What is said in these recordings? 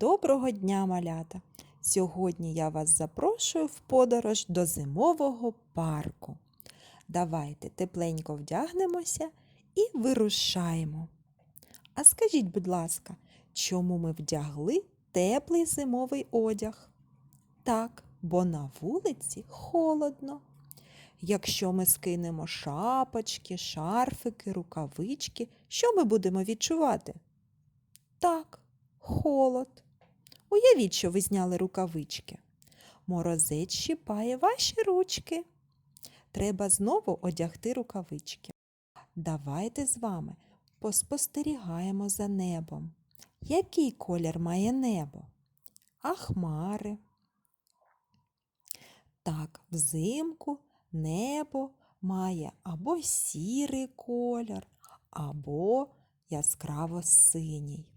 Доброго дня, малята! Сьогодні я вас запрошую в подорож до зимового парку. Давайте тепленько вдягнемося і вирушаємо. А скажіть, будь ласка, чому ми вдягли теплий зимовий одяг? Так, бо на вулиці холодно. Якщо ми скинемо шапочки, шарфики, рукавички, що ми будемо відчувати? Так, холод. Уявіть, що ви зняли рукавички. Морозець щипає ваші ручки. Треба знову одягти рукавички. Давайте з вами поспостерігаємо за небом. Який колір має небо? А хмари? Так, взимку небо має або сірий колір, або яскраво синій.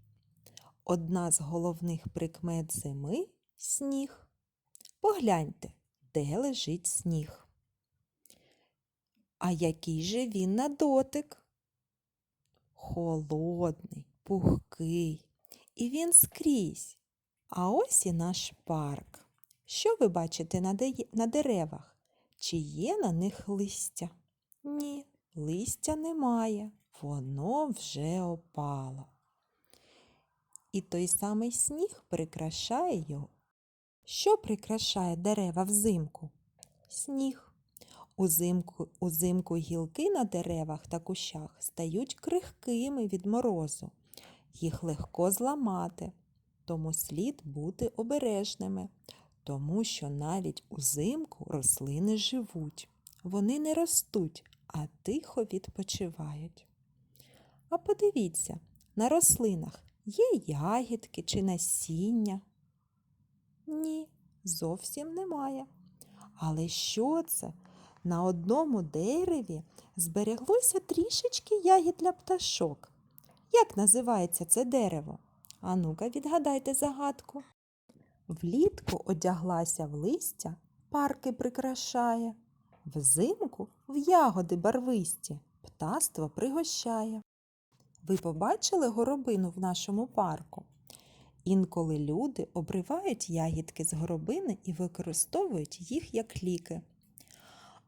Одна з головних прикмет зими сніг. Погляньте, де лежить сніг. А який же він на дотик? Холодний, пухкий, і він скрізь. А ось і наш парк. Що ви бачите на, де... на деревах? Чи є на них листя? Ні, листя немає, воно вже опало. І той самий сніг прикрашає його. Що прикрашає дерева взимку? Сніг. Узимку, узимку гілки на деревах та кущах стають крихкими від морозу. Їх легко зламати, тому слід бути обережними, тому що навіть узимку рослини живуть. Вони не ростуть, а тихо відпочивають. А подивіться, на рослинах є ягідки чи насіння? Ні, зовсім немає. Але що це? На одному дереві збереглося трішечки ягід для пташок. Як називається це дерево? А ну-ка, відгадайте загадку. Влітку одяглася в листя, парки прикрашає, взимку в ягоди барвисті птаство пригощає. Ви побачили горобину в нашому парку? Інколи люди обривають ягідки з горобини і використовують їх як ліки.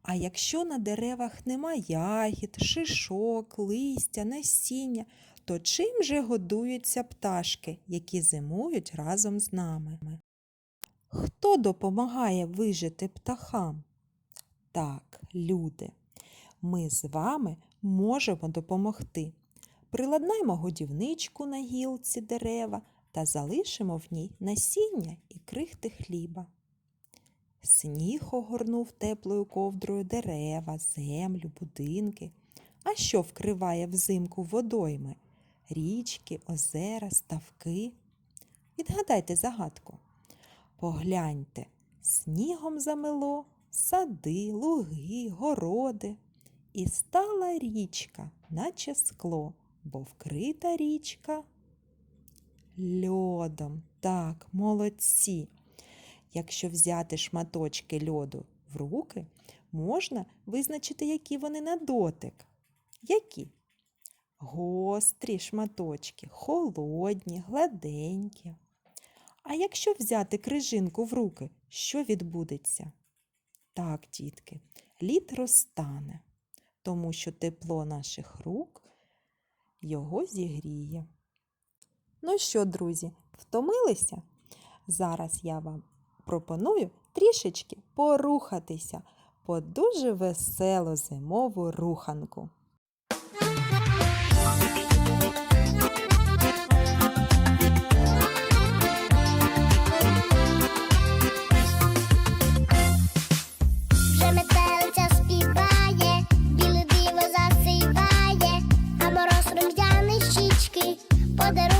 А якщо на деревах нема ягід, шишок, листя, насіння, то чим же годуються пташки, які зимують разом з нами? Хто допомагає вижити птахам? Так, люди. Ми з вами можемо допомогти. Приладнаймо годівничку на гілці дерева та залишимо в ній насіння і крихти хліба. Сніг огорнув теплою ковдрою дерева, землю, будинки. А що вкриває взимку водойми? Річки, озера, ставки. Відгадайте загадку. Погляньте, снігом замело сади, луги, городи. І стала річка, наче скло, бо вкрита річка льодом. Так, молодці. Якщо взяти шматочки льоду в руки, можна визначити, які вони на дотик. Які? Гострі шматочки, холодні, гладенькі. А якщо взяти крижинку в руки, що відбудеться? Так, дітки, лід розтане, тому що тепло наших рук його зігріє. Ну що, друзі, втомилися? Зараз я вам пропоную трішечки порухатися по дуже веселу зимову руханку. Щічки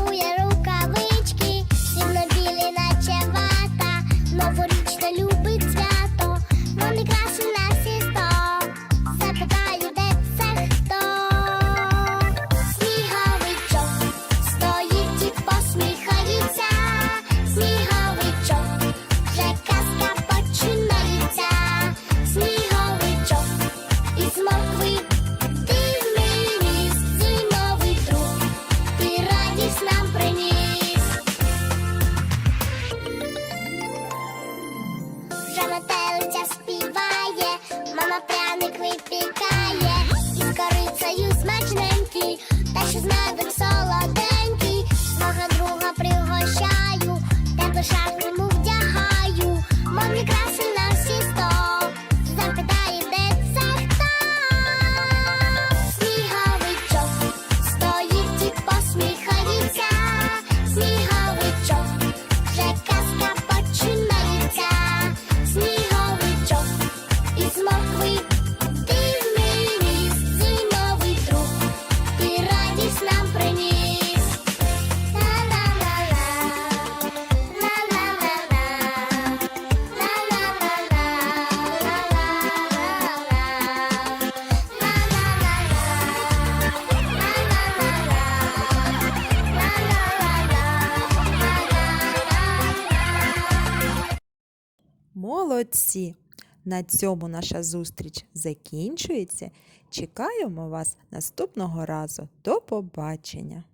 baby. Молодці! На цьому наша зустріч закінчується. Чекаємо вас наступного разу. До побачення!